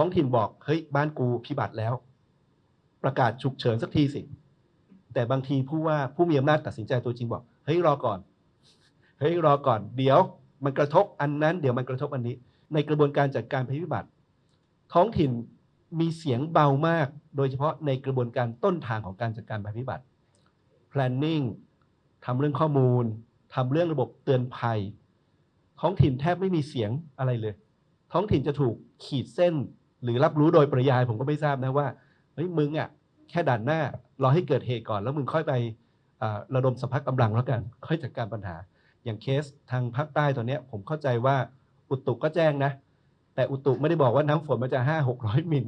ท้องถิ่นบอกเฮ้ยบ้านกูพิบัติแล้ว ประกาศฉุกเฉินสักทีสิ แต่บางทีผู้ว่าผู้มีอำนาจตัดสินใจตัวจริงบอกเฮ้ยรอก่อนเฮ้ยรอก่อนเดี๋ยวมันกระทบอันนั้น เดี๋ยวมันกระทบอันนี้ ในกระบวนการจัดการภัยพิบัติ ท้องถิ่นมีเสียงเบามาก โดยเฉพาะในกระบวนการต้นทางของการจัดการภัยพิบัติ planning ทำเรื่องข้อมูลทำเรื่องระบบเตือนภัย ท้องถิ่นแทบไม่มีเสียงอะไรเลย ท้องถิ่นจะถูกขีดเส้น หรือรับรู้โดยปริยายผมก็ไม่ทราบนะว่าเฮ้ยมึงอะแค่ด่านหน้ารอให้เกิดเหตุก่อน แล้วมึงค่อยไประดมสภาพกำลังแล้วกัน ค่อยจัดการปัญหา อย่างเคสทางภาคใต้ตอนเนี้ยผมเข้าใจว่าอุตุก็แจ้งนะ แต่อุตุไม่ได้บอกว่าน้ำฝนมันจะห้าหกร้อยมิล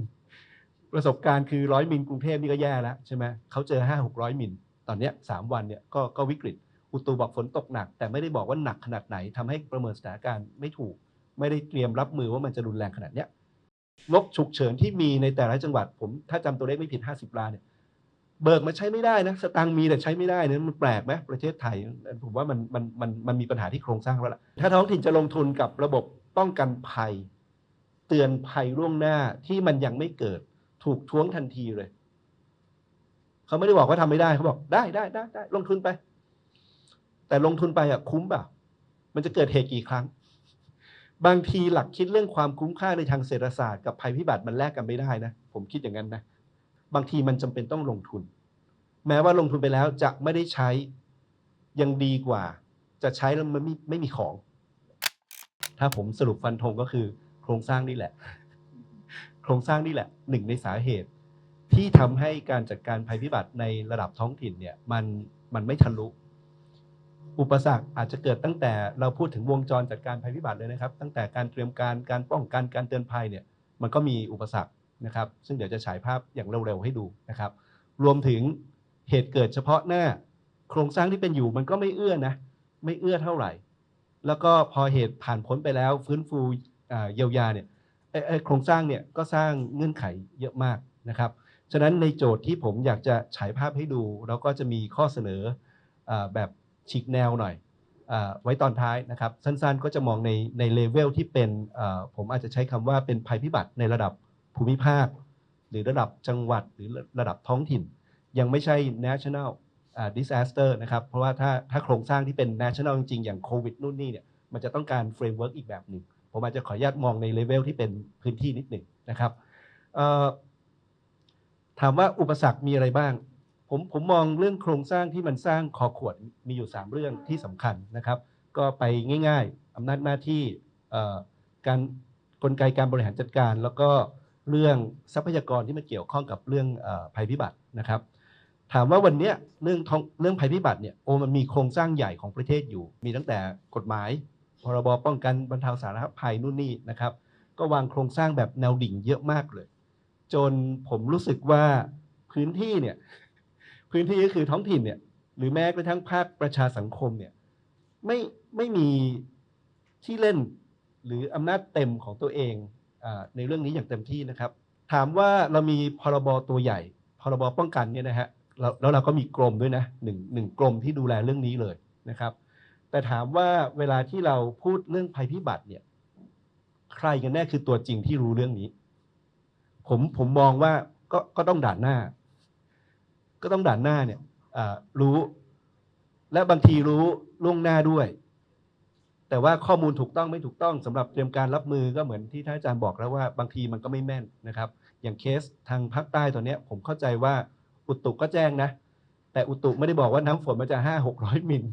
ประสบการณ์คือร้อยมิลกรุงเทพนี่ก็แย่แล้วใช่ไหมเขาเจอห้าหกร้อยมิลตอนเนี้ยสามวันเนี่ยก็ก็วิกฤต อุตุบอกฝนตกหนัก แต่ไม่ได้บอกว่าหนักขนาดไหนทำให้ประเมินสถานการณ์ไม่ถูก ไม่ได้เตรียมรับมือว่ามันจะรุนแรงขนาดเนี้ย งบฉุกเฉินที่มีในแต่ละจังหวัด ผมถ้าจำตัวเลขไม่ผิด 50ล้านเนี่ยเบิกมาใช้ไม่ได้นะ สตังค์มีแต่ใช้ไม่ได้นี่มันแปลกไหมประเทศไทย ผมว่ามันมันมันมันมีปัญหาที่โครงสร้างแล้วล่ะถ้าท้องถิ่นจะลงทุนกับระบบป้องกันภัย เตือนภัยล่วงหน้าที่มันยังไม่เกิด ถูกท้วงทันทีเลยเขาไม่ได้บอกว่าทำไม่ได้เขาบอกได้ได้ได้ได้ลงทุนไป แต่ลงทุนไปอะคุ้มเปล่ามันจะเกิดเหตุกี่ครั้ง บางทีหลักคิดเรื่องความคุ้มค่าในทางเศรษฐศาสตร์กับภัยพิบัติมันแลกกันไม่ได้นะ ผมคิดอย่างนั้นนะ บางทีมันจำเป็นต้องลงทุน แม้ว่าลงทุนไปแล้วจะไม่ได้ใช้ยังดีกว่า จะใช้แล้วมันไม่ไม่มีของ ถ้าผมสรุปฟันธงก็คือ โครงสร้างนี่แหละ โครงสร้างนี่แหละหนึ่งในสาเหตุ ที่ทำให้การจัดการภัยพิบัติในระดับท้องถิ่นเนี่ยมันมันไม่ทะลุ อุปสรรคอาจจะเกิดตั้งแต่เราพูดถึงวงจรจัดการภัยพิบัติเลยนะครับ ตั้งแต่การเตรียมการการป้องกันการเตือนภัยเนี่ยมันก็มีอุปสรรคนะครับ ซึ่งเดี๋ยวจะฉายภาพอย่างเร็วๆให้ดูนะครับ รวมถึงเหตุเกิดเฉพาะหน้า โครงสร้างที่เป็นอยู่มันก็ไม่เอื้อนะไม่เอื้อเท่าไหร่ แล้วก็พอเหตุผ่านพ้นไปแล้ว ฟื้นฟูเยียวยาเนี่ยโครงสร้างเนี่ยก็สร้างเงื่อนไขเยอะมากนะครับฉะนั้นในโจทย์ที่ผมอยากจะฉายภาพให้ดู แล้วก็จะมีข้อเสนออแบบ ฉีกแนวหน่อยอไว้ตอนท้ายนะครับสั้นๆ ก็จะมองในในเลเวลที่เป็นผมอาจจะใช้คำว่าเป็นภัยพิบัติในระดับภูมิภาค หรือระดับจังหวัดหรือระดับท้องถิ่น ยังไม่ใช่ national อ่า disaster นะครับเพราะว่าถ้าถ้าโครงสร้างที่เป็น national จริงๆ อย่างโควิดนู่นนี่เนี่ยมันจะต้องการ framework อีกแบบหนึ่งผมอาจจะขออนุญาตมองในเลเวลที่เป็นพื้นที่นิดหนึ่งนะครับถามว่าอุปสรรคมีอะไรบ้าง ผมผมมองเรื่องโครงสร้างที่มันสร้างคอขวดมีอยู่ 3 เรื่องที่สำคัญนะครับ ก็ไปง่าย ๆอำนาจหน้าที่เอ่อการกลไกการบริหารจัดการ แล้วก็เรื่องทรัพยากรที่มาเกี่ยวข้องกับเรื่องเออภัยพิบัตินะครับ ถามว่าวันเนี้ยเรื่องท้องเรื่องภัยพิบัติเนี่ยโอ้มันมีโครงสร้างใหญ่ของประเทศอยู่ มีตั้งแต่กฎหมาย พรบป้องกันบรรเทาสาธารณภัยนู่นนี่นะครับ ก็วางโครงสร้างแบบแนวดิ่งเยอะมากเลย จนผมรู้สึกว่าพื้นที่เนี่ย พื้นที่ก็คือท้องถิ่นเนี่ย หรือแม้กระทั่งภาคประชาสังคมเนี่ยไม่ไม่มีที่เล่นหรืออำนาจเต็มของตัวเองอในเรื่องนี้อย่างเต็มที่นะครับ ถามว่าเรามีพรบตัวใหญ่ พรบป้องกันเนี่ยนะฮะแล้วแล้วเราก็มีกรมด้วยนะหนึ่งหนึ่งกรมที่ดูแลเรื่องนี้เลยนะครับ แต่ถามว่าเวลาที่เราพูดเรื่องภัยพิบัติเนี่ยใครกันแน่คือตัวจริงที่รู้เรื่องนี้ ผมผมมองว่าก็ก็ต้องด่านหน้า ก็ต้องด่านหน้าเนี่ยรู้ และบางทีรู้ล่วงหน้าด้วย แต่ว่าข้อมูลถูกต้องไม่ถูกต้องสำหรับเตรียมการรับมือก็เหมือนที่ท่านอาจารย์บอกแล้วว่าบางทีมันก็ไม่แม่นนะครับ อย่างเคสทางภาคใต้ตอนนี้ผมเข้าใจว่าอุตุก็แจ้งนะ แต่อุตุไม่ได้บอกว่าน้ำฝนมันจะห้าหกร้อยมิล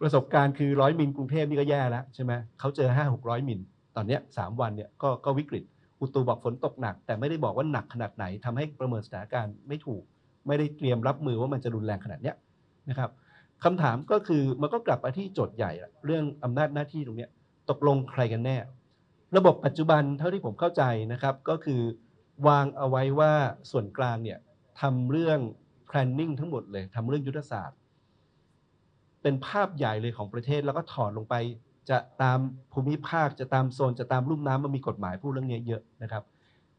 ประสบการณ์คือร้อยมิลกรุงเทพนี่ก็แย่แล้วใช่ไหมเขาเจอห้าหกร้อยมิลตอนนี้สามวันเนี่ยก็ก็วิกฤตอุตุบอกฝนตกหนัก แต่ไม่ได้บอกว่าหนักขนาดไหนทำให้ประเมินสถานการณ์ไม่ถูก ไม่ได้เตรียมรับมือว่ามันจะรุนแรงขนาดเนี้ยนะครับคำถามก็คือมันก็กลับมาที่โจทย์ใหญ่เรื่องอำนาจหน้าที่ตรงนี้ตกลงใครกันแน่ ระบบปัจจุบันเท่าที่ผมเข้าใจนะครับก็คือวางเอาไว้ว่าส่วนกลางเนี่ยทำเรื่อง planning ทั้งหมดเลยทำเรื่องยุทธศาสตร์ เป็นภาพใหญ่เลยของประเทศแล้วก็ถอดลงไป จะตามภูมิภาคจะตามโซนจะตามลุ่มน้ำมันมีกฎหมายพูดเรื่องนี้เยอะนะครับ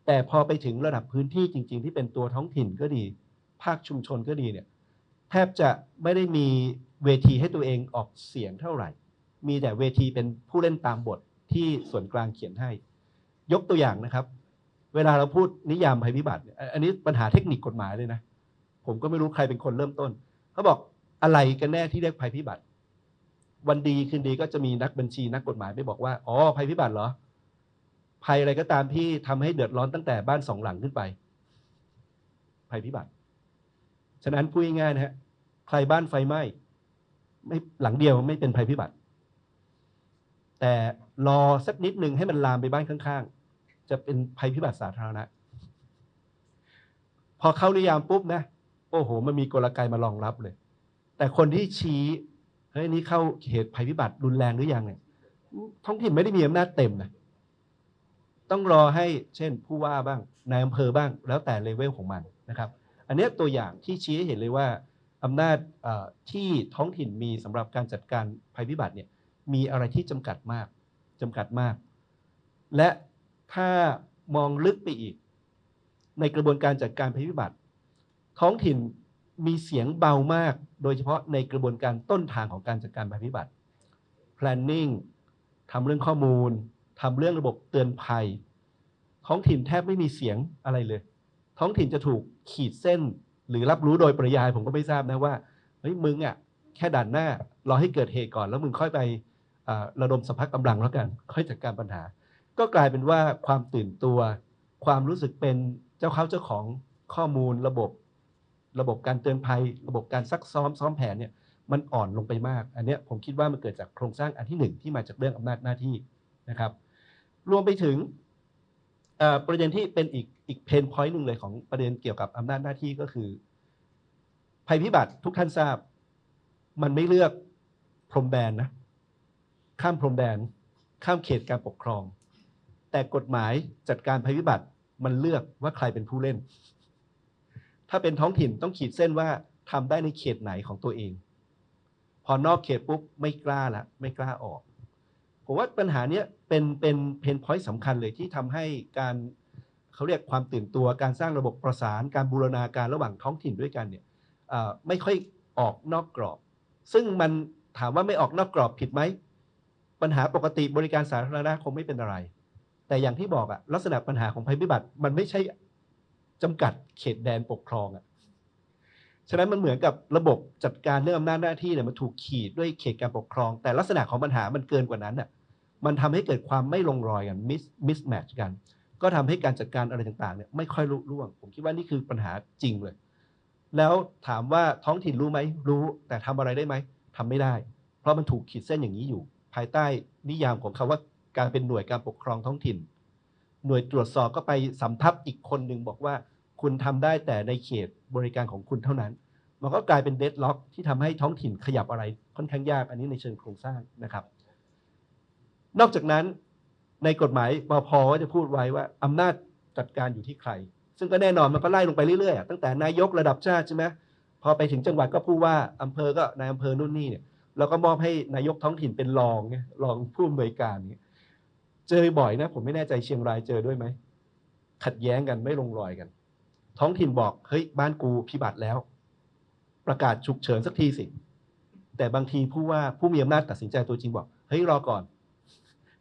แต่พอไปถึงระดับพื้นที่จริง ๆ ที่เป็นตัวท้องถิ่นก็ดี ภาคชุมชนก็ดีเนี่ยแทบจะไม่ได้มีเวทีให้ตัวเองออกเสียงเท่าไหร่ มีแต่เวทีเป็นผู้เล่นตามบทที่ส่วนกลางเขียนให้ ยกตัวอย่างนะครับ เวลาเราพูดนิยามภัยพิบัติเนี่ยอันนี้ปัญหาเทคนิคกฎหมายเลยนะ ผมก็ไม่รู้ใครเป็นคนเริ่มต้นเขาบอกอะไรกันแน่ที่เรียกภัยพิบัติ วันดีคืนดีก็จะมีนักบัญชีนักกฎหมายไปบอกว่าอ๋อภัยพิบัติเหรอภัยอะไรก็ตามที่ทำให้เดือดร้อนตั้งแต่บ้านสองหลังขึ้นไป ภัยพิบัติ ฉะนั้นพูดง่ายๆนะฮะใครบ้านไฟไหม้ไม่หลังเดียวไม่เป็นภัยพิบัติ แต่รอสักนิดหนึ่งให้มันลามไปบ้านข้างๆ จะเป็นภัยพิบัติสาธารณะ พอเข้านิยามปุ๊บนะ โอ้โห มันมีกลไกมารองรับเลย แต่คนที่ชี้เฮ้ยนี้เข้าเหตุภัยพิบัติรุนแรงหรือยังเนี่ยท้องถิ่นไม่ได้มีอำนาจเต็มนะต้องรอให้เช่นผู้ว่าบ้างนายอำเภอบ้าง แล้วแต่เลเวลของมันนะครับ อันนี้ตัวอย่างที่ชี้ให้เห็นเลยว่าอำนาจที่ท้องถิ่นมีสำหรับการจัดการภัยพิบัติเนี่ยมีอะไรที่จำกัดมากจำกัดมาก และถ้ามองลึกไปอีก ในกระบวนการจัดการภัยพิบัติ ท้องถิ่นมีเสียงเบามาก โดยเฉพาะในกระบวนการต้นทางของการจัดการภัยพิบัติ planning ทำเรื่องข้อมูลทำเรื่องระบบเตือนภัย ท้องถิ่นแทบไม่มีเสียงอะไรเลย ท้องถิ่นจะถูกขีดเส้น หรือรับรู้โดยปริยายผมก็ไม่ทราบนะว่าเฮ้ยมึงอะแค่ด่านหน้ารอให้เกิดเหตุก่อนแล้วมึงค่อยไประดมสภาพกำลังแล้วกัน ค่อยจัดการปัญหา ก็กลายเป็นว่าความตื่นตัว ความรู้สึกเป็นเจ้าเขาเจ้าของข้อมูลระบบ ระบบการเตือนภัย ระบบการซักซ้อมซ้อมแผนเนี่ยมันอ่อนลงไปมาก อันนี้ผมคิดว่ามันเกิดจากโครงสร้างอันที่หนึ่งที่มาจากเรื่องอำนาจหน้าที่นะครับ รวมไปถึง ประเด็นที่เป็นอีกอีกเพนพอยต์หนึ่งเลยของประเด็นเกี่ยวกับอำนาจหน้าที่ก็คือ ภัยพิบัติทุกท่านทราบ มันไม่เลือกพรมแดนนะ ข้ามพรมแดน ข้ามเขตการปกครอง แต่กฎหมายจัดการภัยพิบัติมันเลือกว่าใครเป็นผู้เล่น ถ้าเป็นท้องถิ่นต้องขีดเส้นว่าทำได้ในเขตไหนของตัวเอง พอนอกเขตปุ๊บไม่กล้าละไม่กล้าออก ผมว่าปัญหาเนี้ยเป็นเป็นเพนพอยต์สำคัญเลยที่ทำให้การเขาเรียกความตื่นตัวการสร้างระบบประสานการบูรณาการระหว่างท้องถิ่นด้วยกันเนี่ยไม่ค่อยออกนอกกรอบ ซึ่งมันถามว่าไม่ออกนอกกรอบผิดไหม ปัญหาปกติบริการสาธารณะคงไม่เป็นอะไร แต่อย่างที่บอกอะลักษณะปัญหาของภัยพิบัติมันไม่ใช่จำกัดเขตแดนปกครองอะ ฉะนั้นมันเหมือนกับระบบจัดการเรื่องอำนาจหน้าที่เนี่ยมันถูกขีดด้วยเขตการปกครอง แต่ลักษณะของปัญหามันเกินกว่านั้นอะมันทำให้เกิดความไม่ลงรอยกันมิสมิสแมทกัน ก็ทำให้การจัดการอะไรต่างๆเนี่ยไม่ค่อยลุล่วง ผมคิดว่านี่คือปัญหาจริงเลย แล้วถามว่าท้องถิ่นรู้ไหมรู้แต่ทำอะไรได้ไหมทำไม่ได้ เพราะมันถูกขีดเส้นอย่างนี้อยู่ ภายใต้นิยามของคาว่าการเป็นหน่วยการปกครองท้องถิ่น หน่วยตรวจสอบก็ไปสำทับอีกคนหนึ่งบอกว่า คุณทำได้แต่ในเขตบริการของคุณเท่านั้น มันก็กลายเป็นเดดล็อก ที่ทำให้ท้องถิ่นขยับอะไรค่อนข้างยากอันนี้ในเชิงโครงสร้างนะครับ นอกจากนั้นในกฎหมายปพก็จะพูดไว้ว่าอำนาจจัดการอยู่ที่ใคร ซึ่งก็แน่นอนมันก็ไล่ลงไปเรื่อยๆ ตั้งแต่นายกระดับชาติใช่ไหมพอไปถึงจังหวัดก็ผู้ว่าอำเภอก็นายอำเภอนู่นนี่เนี่ยเราก็มอบให้นายกท้องถิ่นเป็นรองไงรองผู้อำนวยการเนี่ยเจอบ่อยนะ ผมไม่แน่ใจเชียงรายเจอด้วยไหมขัดแย้งกันไม่ลงรอยกัน ท้องถิ่นบอกเฮ้ยบ้านกูพิบัติแล้ว ประกาศฉุกเฉินสักทีสิ แต่บางทีผู้ว่าผู้มีอำนาจตัดสินใจตัวจริงบอกเฮ้ยรอก่อน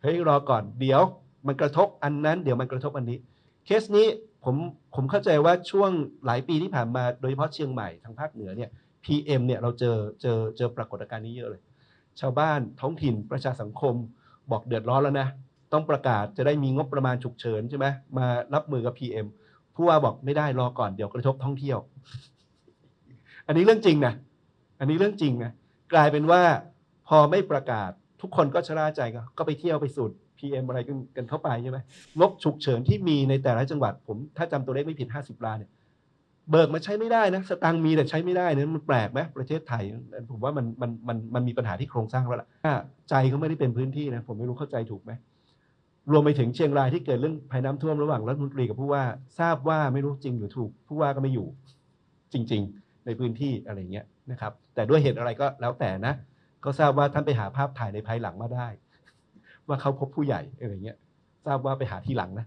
เฮ้ยรอก่อนเดี๋ยวมันกระทบอันนั้น เดี๋ยวมันกระทบอันนี้ เคสนี้ผมผมเข้าใจว่าช่วงหลายปีที่ผ่านมาโดยเฉพาะเชียงใหม่ทางภาคเหนือเนี่ย PM เนี่ยเราเจอเจอเจอปรากฏการณ์นี้เยอะเลย ชาวบ้านท้องถิ่นประชาสังคมบอกเดือดร้อนแล้วนะ ต้องประกาศจะได้มีงบประมาณฉุกเฉินใช่ไหมมารับมือกับ PM ผู้ว่าบอกไม่ได้รอก่อนเดี๋ยวกระทบท่องเที่ยว อันนี้เรื่องจริงนะอันนี้เรื่องจริงนะกลายเป็นว่าพอไม่ประกาศทุกคนก็ชะล่าใจก็ก็ไปเที่ยวไปสูด PM อะไรกันกันเข้าไปใช่ไหมงบฉุกเฉินที่มีในแต่ละจังหวัด ผมถ้าจำตัวเลขไม่ผิด 50ล้านเนี่ยเบิกมาใช้ไม่ได้นะสตังค์มีแต่ใช้ไม่ได้เนี่ยมันแปลกไหมประเทศไทย ผมว่ามันมันมันมันมีปัญหาที่โครงสร้างแล้วล่ะใจเขาไม่ได้เป็นพื้นที่นะผมไม่รู้เข้าใจถูกไหม รวมไปถึงเชียงรายที่เกิดเรื่องภัยน้ำท่วมระหว่างรัฐมนตรีกับผู้ว่าทราบว่าไม่รู้จริงหรือถูกผู้ว่าก็ไม่อยู่ จริง ๆ ในพื้นที่อะไรเงี้ยนะครับ แต่ด้วยเหตุอะไรก็แล้วแต่นะ ก็ทราบว่าท่านไปหาภาพถ่ายในภายหลังมาได้ ว่าเขาพบผู้ใหญ่อะไรเงี้ยทราบว่าไปหาทีหลังนะ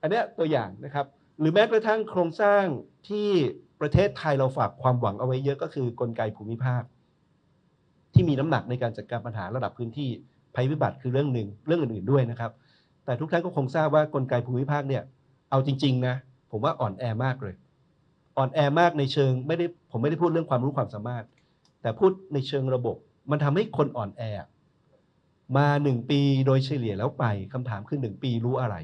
อันนี้ตัวอย่างนะครับ หรือแม้กระทั่งโครงสร้างที่ประเทศไทยเราฝากความหวังเอาไว้เยอะก็คือกลไกภูมิภาค ที่มีน้ำหนักในการจัดการปัญหาระดับพื้นที่ ภัยพิบัติคือเรื่องหนึ่งเรื่องอื่นๆด้วยนะครับ แต่ทุกท่านก็คงทราบว่ากลไกภูมิภาคเนี่ยเอาจริงๆนะผมว่าอ่อนแอมากเลย อ่อนแอมากในเชิงไม่ได้ผมไม่ได้พูดเรื่องความรู้ความสามารถ แต่พูดในเชิงระบบ มันทำให้คนอ่อนแอ มาหนึ่งปีโดยเฉลี่ยแล้วไปคำถามคือหนึ่งปีรู้อะไร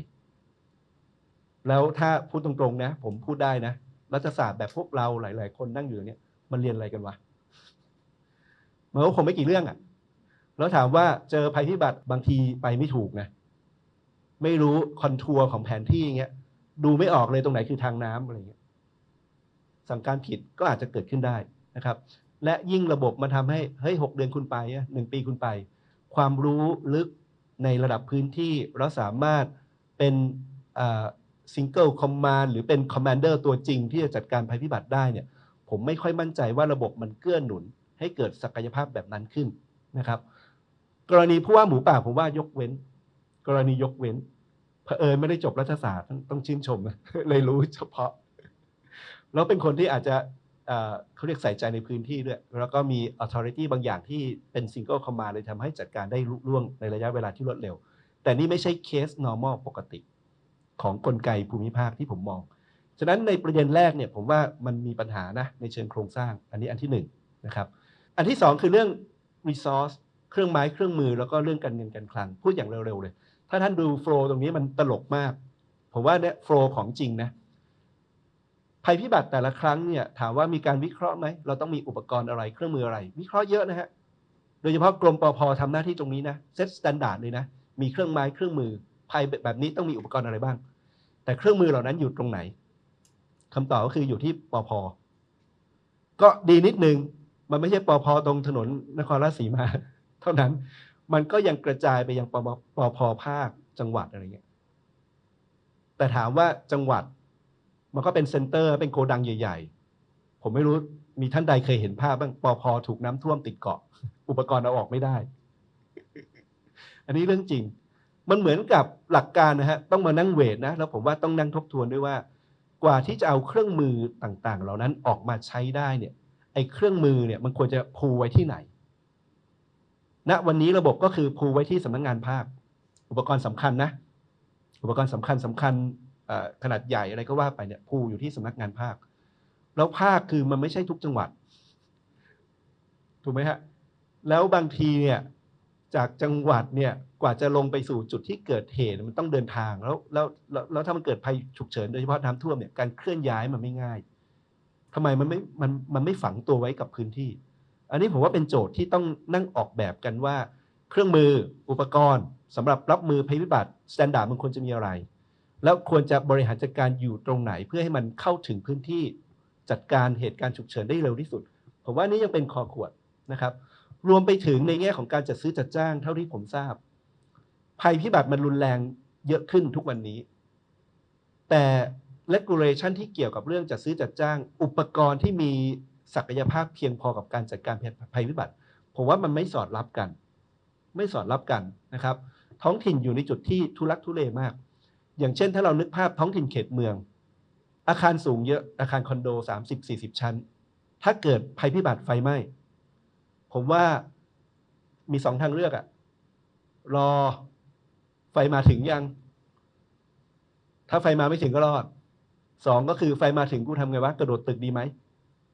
แล้วถ้าพูดตรงๆนะ ผมพูดได้นะรัฐศาสตร์แบบพวกเราหลาย ๆ คนนั่งอยู่เนี่ยมันเรียนอะไรกันวะมันก็คงไม่กี่เรื่องอะ่ะ แล้วถามว่าเจอภัยพิบัติบางทีไปไม่ถูกนะ ไม่รู้คอนทัวร์ของแผนที่อย่างเงี้ยดูไม่ออกเลยตรงไหนคือทางน้ำอะไรเงี้ยสั่งการผิดก็อาจจะเกิดขึ้นได้นะครับ และยิ่งระบบมันทำให้เฮ้ยหกเดือนคุณไปหนึ่งปีคุณไป ความรู้ลึกในระดับพื้นที่เราสามารถเป็นซิงเกิลคอมมานหรือเป็นคอมมานเดอร์ตัวจริงที่จะจัดการภัยพิบัติได้เนี่ยผมไม่ค่อยมั่นใจว่าระบบมันเกื้อหนุน ให้เกิดศักยภาพแบบนั้นขึ้นนะครับ กรณีผู้ว่าหมูป่าผมว่ายกเว้น กรณียกเว้นเผอิญไม่ได้จบรัฐศาสตร์ต้องชื่นชมนะเลยรู้เฉพาะ แล้วเป็นคนที่อาจจะเอ่อเขาเรียกใส่ใจในพื้นที่ด้วย แล้วก็มี authority บางอย่างที่เป็น single command เลยทำให้จัดการได้ลุล่วงในระยะเวลาที่รวดเร็ว แต่นี่ไม่ใช่เคส normal ปกติ ของกลไกภูมิภาคที่ผมมอง ฉะนั้นในประเด็นแรกเนี่ยผมว่ามันมีปัญหานะในเชิงโครงสร้าง อันนี้อันที่หนึ่งนะครับ อันที่สองคือเรื่อง resource เครื่องไม้เครื่องมือแล้วก็เรื่องการเงินการคลัง พูดอย่างเร็วๆเลย ถ้าท่านดูโฟล์ตรงนี้มันตลกมาก ผมว่าเนี่ยโฟล์ของจริงนะภัยพิบัติแต่ละครั้งเนี่ยถามว่ามีการวิเคราะห์ไหมเราต้องมีอุปกรณ์อะไรเครื่องมืออะไร วิเคราะห์เยอะนะฮะโดยเฉพาะกรมปภทำหน้าที่ตรงนี้นะเซตสแตนดาร์ดเลยนะมีเครื่องไม้เครื่องมือภัยแบบนี้ต้องมีอุปกรณ์อะไรบ้าง แต่เครื่องมือเหล่านั้นอยู่ตรงไหนคำตอบก็คืออยู่ที่ปภก็ดีนิดนึงมันไม่ใช่ปภตรงถนนนครราชสีมา เท่านั้นมันก็ยังกระจายไปยังปปพภาคจังหวัดอะไรเงี้ยแต่ถามว่าจังหวัดมันก็เป็นเซ็นเตอร์เป็นโกดังใหญ่ ๆ ผมไม่รู้มีท่านใดเคยเห็นภาพบ้างปอพถูกน้ำท่วมติดเกาะ อุปกรณ์เอาออกไม่ได้ อันนี้เรื่องจริง มันเหมือนกับหลักการนะฮะต้องมานั่งเวทนะแล้วผมว่าต้องนั่งทบทวนด้วยว่า กว่าที่จะเอาเครื่องมือต่างๆ เหล่านั้นออกมาใช้ได้เนี่ยไอ้เครื่องมือเนี่ยมันควรจะพูไว้ที่ไหน ณวันนี้ระบบก็คือพูไว้ที่สำนักงงานภาค อุปกรณ์สำคัญนะ อุปกรณ์สำคัญสำคัญขนาดใหญ่อะไรก็ว่าไปเนี่ยพูอยู่ที่สำนักงานภาค แล้วภาคคือมันไม่ใช่ทุกจังหวัด ถูกไหมฮะ แล้วบางทีเนี่ยจากจังหวัดเนี่ยกว่าจะลงไปสู่จุดที่เกิดเหตุมันต้องเดินทางแล้วแล้วแล้วแล้วถ้ามันเกิดภัยฉุกเฉินโดยเฉพาะน้ำท่วมเนี่ยการเคลื่อนย้ายมันไม่ง่ายทำไมมันไม่มันมันไม่ฝังตัวไว้กับพื้นที่ อันนี้ผมว่าเป็นโจทย์ที่ต้องนั่งออกแบบกันว่า เครื่องมืออุปกรณ์สำหรับรับมือภัยพิบัติสแตนดาร์ดมันควรจะมีอะไร แล้วควรจะบริหารจัดการอยู่ตรงไหนเพื่อให้มันเข้าถึงพื้นที่จัดการเหตุการณ์ฉุกเฉินได้เร็วที่สุด ผมว่านี่ยังเป็นคอขวดนะครับ รวมไปถึงในแง่ของการจัดซื้อจัดจ้างเท่าที่ผมทราบ ภัยพิบัติมันรุนแรงเยอะขึ้นทุกวันนี้ แต่ regulation ที่เกี่ยวกับเรื่องจัดซื้อจัดจ้าง อุปกรณ์ที่มี ศักยภาพเพียงพอกับการจัดการภัยพิบัติ ผมว่ามันไม่สอดรับกัน ไม่สอดรับกันนะครับ ท้องถิ่นอยู่ในจุดที่ทุลักทุเลมาก อย่างเช่น ถ้าเรานึกภาพท้องถิ่นเขตเมือง อาคารสูงเยอะอาคารคอนโด 30-40 ชั้น ถ้าเกิดภัยพิบัติไฟไหม้ผมว่ามีสองทางเลือกอะรอไฟมาถึงยัง ถ้าไฟมาไม่ถึงก็รอดสองก็คือไฟมาถึงกูทำไงวะกระโดดตึกดีไหม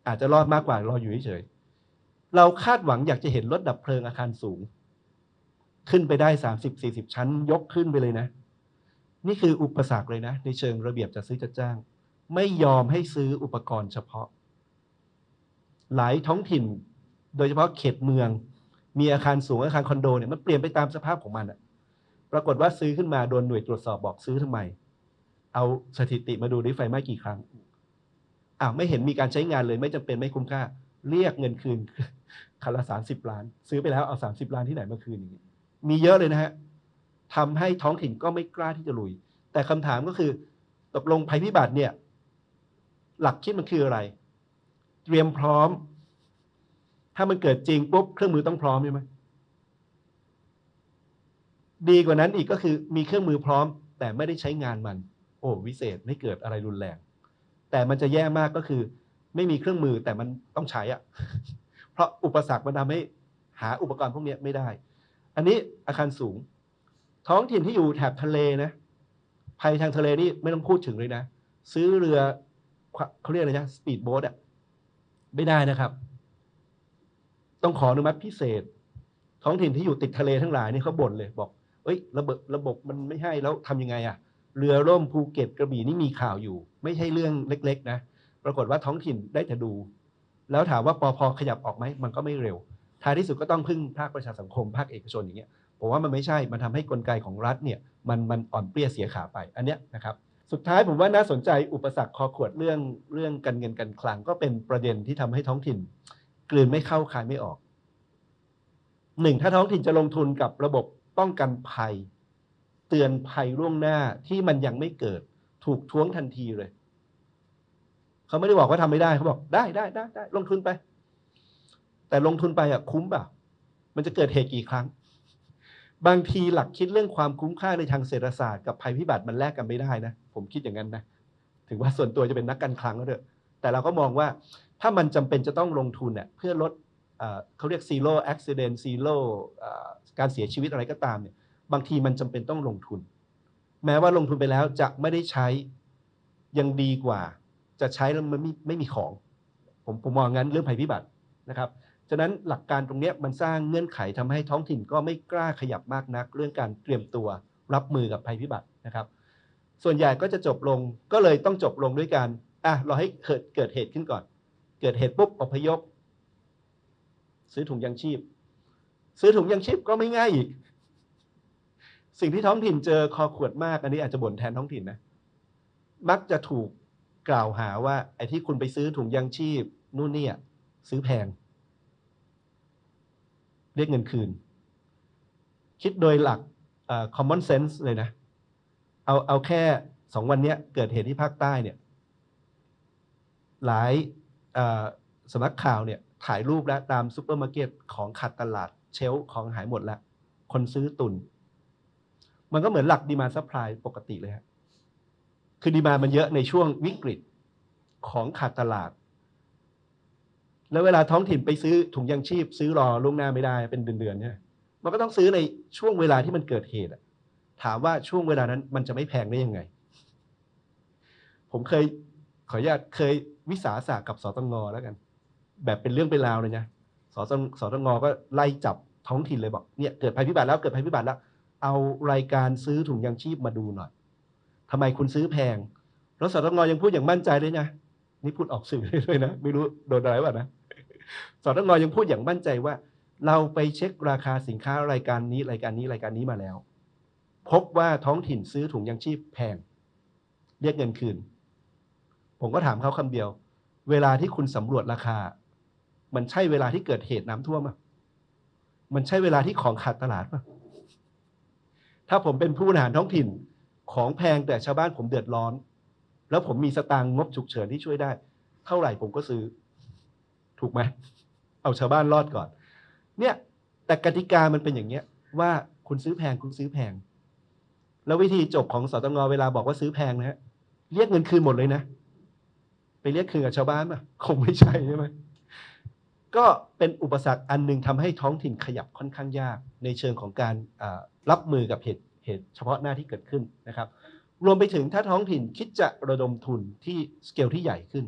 อาจจะรอดมากกว่ารออยู่เฉยๆเราคาดหวังอยากจะเห็นรถดับเพลิงอาคารสูง ขึ้นไปได้สามสิบสี่สิบชั้น ยกขึ้นไปเลยนะ นี่คืออุปสรรคเลยนะ ในเชิงระเบียบจัดซื้อจัดจ้าง ไม่ยอมให้ซื้ออุปกรณ์เฉพาะ หลายท้องถิ่น โดยเฉพาะเขตเมือง มีอาคารสูงอาคารคอนโดเนี่ยมันเปลี่ยนไปตามสภาพของมันอะปรากฏว่าซื้อขึ้นมาโดนหน่วยตรวจสอบบอกซื้อทำไม เอาสถิติมาดูดิไฟไหม้กี่ครั้ง อ้าวไม่เห็นมีการใช้งานเลย ไม่จำเป็นไม่คุ้มค่า เรียกเงินคืนคันละสามสิบล้าน ซื้อไปแล้วเอาสามสิบล้านที่ไหนมาคืนอย่างนี้มีเยอะเลยนะฮะทำให้ท้องถิ่นก็ไม่กล้าที่จะลุย แต่คำถามก็คือตกลงภัยพิบัติเนี่ย หลักคิดมันคืออะไร เตรียมพร้อม ถ้ามันเกิดจริงปุ๊บเครื่องมือต้องพร้อมใช่ไหมดีกว่านั้นอีกก็คือมีเครื่องมือพร้อม แต่ไม่ได้ใช้งานมัน โอ้วิเศษไม่เกิดอะไรรุนแรง แต่มันจะแย่มากก็คือ ไม่มีเครื่องมือแต่มันต้องใช้อะเพราะอุปสรรคมันทำให้หาอุปกรณ์พวกนี้ไม่ได้ อันนี้อาคารสูง ท้องถิ่นที่อยู่แถบทะเลนะภัยทางทะเลนี่ไม่ต้องพูดถึงเลยนะ ซื้อเรือเขาเรียกอะไรนะสปีดโบ๊ทอะไม่ได้นะครับ ต้องขออนุมัติพิเศษ ท้องถิ่นที่อยู่ติดทะเลทั้งหลายนี่เขาบ่นเลยบอก เอ้ย ระบบระบบมันไม่ให้แล้วทำยังไงอะเรือร่มภูเก็ตกระบี่นี่มีข่าวอยู่ ไม่ใช่เรื่องเล็ก ๆ นะ ปรากฏว่าท้องถิ่นได้แต่ดู แล้วถามว่าปอพอขยับออกไหมมันก็ไม่เร็ว ท้ายที่สุดก็ต้องพึ่งภาคประชาสังคมภาคเอกชนอย่างเงี้ยผมว่ามันไม่ใช่ มันทำให้กลไกของรัฐเนี่ยมันมันอ่อนเปรี้ยเสียขาไป อันเนี้ยนะครับ สุดท้ายผมว่าน่าสนใจอุปสรรคคอขวดเรื่องเรื่องการเงินการคลังก็เป็นประเด็นที่ทำให้ท้องถิ่น กลืนไม่เข้าคายไม่ออกหนึ่งถ้าท้องถิ่นจะลงทุนกับระบบป้องกันภัย เตือนภัยล่วงหน้าที่มันยังไม่เกิด ถูกท้วงทันทีเลย เขาไม่ได้บอกว่าทำไม่ได้เขาบอกได้ได้ได้ได้ลงทุนไป แต่ลงทุนไปอะคุ้มเปล่ามันจะเกิดเหตุกี่ครั้ง บางทีหลักคิดเรื่องความคุ้มค่าในทางเศรษฐศาสตร์กับภัยพิบัติมันแลกกันไม่ได้นะ ผมคิดอย่างนั้นนะ ถึงว่าส่วนตัวจะเป็นนักการคลังก็เถอะแต่เราก็มองว่าถ้ามันจำเป็นจะต้องลงทุนเนี่ยเพื่อลดเขาเรียก zero accident zero เอ่การเสียชีวิตอะไรก็ตามเนี่ยบางทีมันจำเป็นต้องลงทุน แม้ว่าลงทุนไปแล้วจะไม่ได้ใช้ยังดีกว่า จะใช้แล้วมันไม่ไม่มีของ ผมผมมองงั้นเรื่องภัยพิบัตินะครับฉะนั้นหลักการตรงนี้มันสร้างเงื่อนไขทำให้ท้องถิ่นก็ไม่กล้าขยับมากนัก เรื่องการเตรียมตัวรับมือกับภัยพิบัตินะครับ ส่วนใหญ่ก็จะจบลงก็เลยต้องจบลงด้วยการอะเราให้เกิดเกิดเหตุขึ้นก่อน เกิดเหตุปุ๊บอพยพ ซื้อถุงยังชีพ ซื้อถุงยังชีพก็ไม่ง่ายอีก สิ่งที่ท้องถิ่นเจอคอขวดมาก อันนี้อาจจะบ่นแทนท้องถิ่นนะ มักจะถูกกล่าวหาว่า ไอ้ที่คุณไปซื้อถุงยังชีพ นู่นเนี่ยซื้อแพง เรียกเงินคืน คิดโดยหลักเอ่อ common sense เลยนะ เอาเอาแค่สองวันเนี้ยเกิดเหตุที่ภาคใต้เนี่ย หลายสำนักข่าวเนี่ยถ่ายรูปแล้วตามซูเปอร์มาร์เก็ตของขาดตลาดเชลของหายหมดแล้ว คนซื้อตุน มันก็เหมือนหลักดีมาซัพพลายปกติเลยฮะคือดีมามันเยอะในช่วงวิกฤตของขาดตลาด แล้วเวลาท้องถิ่นไปซื้อถุงยังชีพ ซื้อรอล่วงหน้าไม่ได้เป็นเดือนๆเนี่ยมันก็ต้องซื้อในช่วงเวลาที่มันเกิดเหตุอะถามว่าช่วงเวลานั้นมันจะไม่แพงได้ยังไง ผมเคยขออนุญาตเคยวิสาสะกับสตงแล้วกัน แบบเป็นเรื่องเป็นราวเลยนะสตงสตงก็ไล่จับท้องถิ่นเลยบอกเนี่ยเกิดภัยพิบัติแล้วเกิดภัยพิบัติแล้ว เอารายการซื้อถุงยางชีพมาดูหน่อยทำไมคุณซื้อแพง แล้วสตงยังพูดอย่างมั่นใจเลยนะ นี่พูดออกสื่อได้วยนะ ไม่รู้โดนอะไรวะนะสตงยังพูดอย่างมั่นใจว่า เราไปเช็คราคาสินค้ารายการนี้รายการนี้รายการนี้มาแล้ว พบว่าท้องถิ่นซื้อถุงยางชีพแพง เรียกเงินคืน ผมก็ถามเขาคำเดียว เวลาที่คุณสำรวจราคา มันใช่เวลาที่เกิดเหตุน้ำท่วมอะมันใช่เวลาที่ของขาดตลาดป่ะ ถ้าผมเป็นผู้บริหารท้องถิ่นของแพงแต่ชาวบ้านผมเดือดร้อน แล้วผมมีสตางค์งบฉุกเฉินที่ช่วยได้ เท่าไหร่ผมก็ซื้อ ถูกไหมเอาชาวบ้านรอดก่อน เนี่ย แต่กติกามันเป็นอย่างเงี้ย ว่าคุณซื้อแพงคุณซื้อแพง แล้ววิธีจบของสตงเวลาบอกว่าซื้อแพงนะฮะเรียกเงินคืนหมดเลยนะ ไปเรียกคืนกับชาวบ้านป่ะคงไม่ใช่ใช่ไหม ก็เป็นอุปสรรคอันหนึ่งทำให้ท้องถิ่นขยับค่อนข้างยาก ในเชิงของการรับมือกับเหตุเหตุเฉพาะหน้าที่เกิดขึ้นนะครับ รวมไปถึงถ้าท้องถิ่นคิดจะระดมทุนที่สเกลที่ใหญ่ขึ้น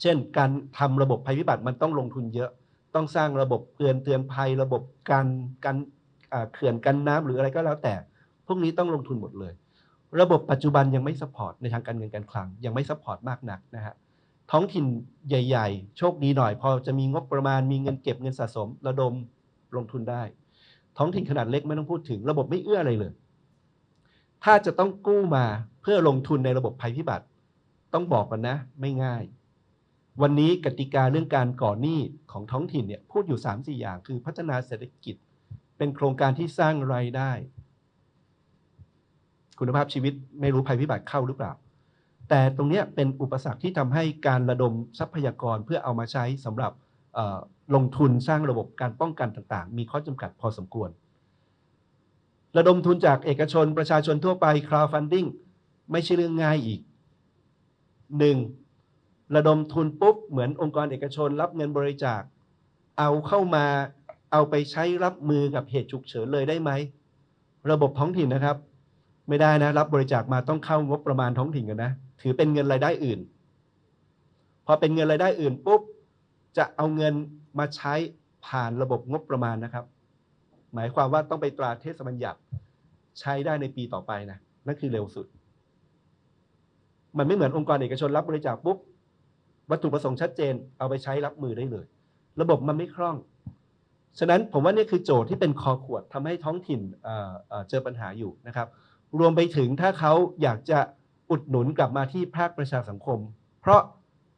เช่น การทำระบบภัยพิบัติมันต้องลงทุนเยอะ ต้องสร้างระบบเตือนเตือนภัย ระบบการการเขื่อนกันน้ำหรืออะไรก็แล้วแต่ พวกนี้ต้องลงทุนหมดเลย ระบบปัจจุบันยังไม่สปอร์ตในทางการเงินการคลังยังไม่สปอร์ตมากนักนะฮะ ท้องถิ่นใหญ่ ๆ โชคดีหน่อย พอจะมีงบประมาณมีเงินเก็บเงินสะสม ระดมลงทุนได้ ท้องถิ่นขนาดเล็กไม่ต้องพูดถึง ระบบไม่เอื้ออะไรเลย ถ้าจะต้องกู้มาเพื่อลงทุนในระบบภัยพิบัติ ต้องบอกกันนะ ไม่ง่าย วันนี้กติกาเรื่องการก่อหนี้ของท้องถิ่นเนี่ยพูดอยู่ 3 4 อย่าง คือพัฒนาเศรษฐกิจ เป็นโครงการที่สร้างรายได้ คุณภาพชีวิตไม่รู้ภัยพิบัติเข้าหรือเปล่า แต่ตรงนี้เป็นอุปสรรคที่ทำให้การระดมทรัพยากรเพื่อเอามาใช้สำหรับลงทุนสร้างระบบการป้องกันต่างๆ มีข้อจำกัดพอสมควร ระดมทุนจากเอกชนประชาชนทั่วไป crowdfunding ไม่ใช่เรื่องง่ายอีกหนึ่งระดมทุนปุ๊บ เหมือนองค์กรเอกชนรับเงินบริจาค เอาเข้ามาเอาไปใช้รับมือกับเหตุฉุกเฉินเลยได้ไหม ระบบท้องถิ่นนะครับ ไม่ได้นะ รับบริจาคมาต้องเข้างบประมาณท้องถิ่นกันนะ ถือเป็นเงินรายได้อื่น พอเป็นเงินรายได้อื่นปุ๊บจะเอาเงินมาใช้ผ่านระบบงบประมาณนะครับ หมายความว่าต้องไปตราเทศบัญญัติใช้ได้ในปีต่อไปนะนั่นคือเร็วสุด มันไม่เหมือนองค์กรเอกชนรับบริจาคปุ๊บวัตถุประสงค์ชัดเจน เอาไปใช้รับมือได้เลย ระบบมันไม่คล่อง ฉะนั้นผมว่านี่คือโจทย์ที่เป็นคอขวดทำให้ท้องถิ่นเเเจอปัญหาอยู่นะครับ รวมไปถึงถ้าเขาอยากจะ อุดหนุนกลับมาที่ภาคประชาสังคม เพราะ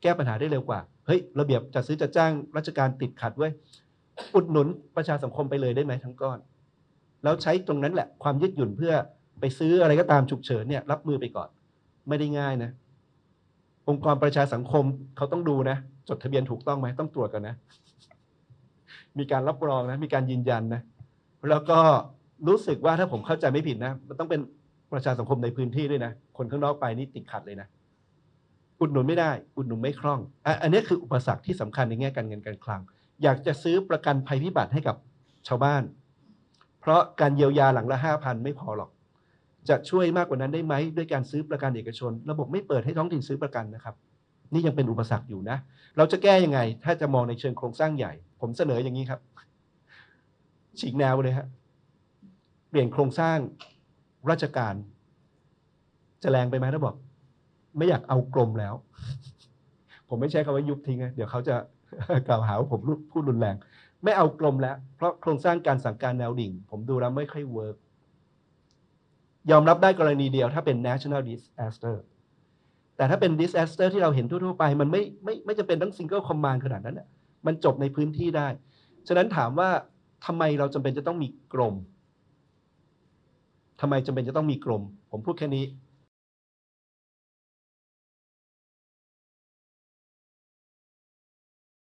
แก้ปัญหาได้เร็วกว่า เฮ้ย ระเบียบจัดซื้อจัดจ้างราชการติดขัดเว้ย อุดหนุนประชาสังคมไปเลยได้ไหมทั้งก้อน แล้วใช้ตรงนั้นแหละความยืดหยุ่นเพื่อไปซื้ออะไรก็ตามฉุกเฉินเนี่ยรับมือไปก่อน ไม่ได้ง่ายนะ องค์กรประชาสังคมเขาต้องดูนะ จดทะเบียนถูกต้องไหมต้องตรวจกันนะ มีการรับรองนะ มีการยืนยันนะ แล้วก็รู้สึกว่าถ้าผมเข้าใจไม่ผิดนะ มันต้องเป็นประชาสังคมในพื้นที่ด้วยนะ คนข้างนอกไปนี่ติดขัดเลยนะอุดหนุนไม่ได้ อุดหนุนไม่คล่องออันนี้คืออุปสรรคที่สำคัญในแง่การเงินการคลัง อยากจะซื้อประกันภัยพิบัติให้กับชาวบ้าน เพราะการเยียวยาหลังละห้าพันไม่พอหรอก จะช่วยมากกว่านั้นได้ไหมด้วยการซื้อประกันเอกชน ระบบไม่เปิดให้ท้องถิ่นซื้อประกันนะครับ นี่ยังเป็นอุปสรรคอยู่นะ เราจะแก้ยังไง ถ้าจะมองในเชิงโครงสร้างใหญ่ ผมเสนออย่างนี้ครับ ฉีกแนวเลยฮะเปลี่ยนโครงสร้างราชการ จะแรงไปไหมถ้าบอก ไม่อยากเอากรมแล้ว ผมไม่ใช้คำว่ายุบทิ้งนะเดี๋ยวเขาจะกล่าวหาว่าผมพูดรุนแรง ไม่เอากรมแล้ว เพราะโครงสร้างการสั่งการแนวดิ่ง ผมดูแล้วไม่ค่อยเวิร์กยอมรับได้กรณีเดียวถ้าเป็น national disaster แต่ถ้าเป็น disaster ที่เราเห็นทั่วๆไป มันไม่ไม่ไม่จะเป็นต้อง single command ขนาดนั้นน่ะมันจบในพื้นที่ได้ ฉะนั้นถามว่าทำไมเราจำเป็นจะต้องมีกรมทำไมจำเป็นจะต้องมีกรม ผมพูดแค่นี้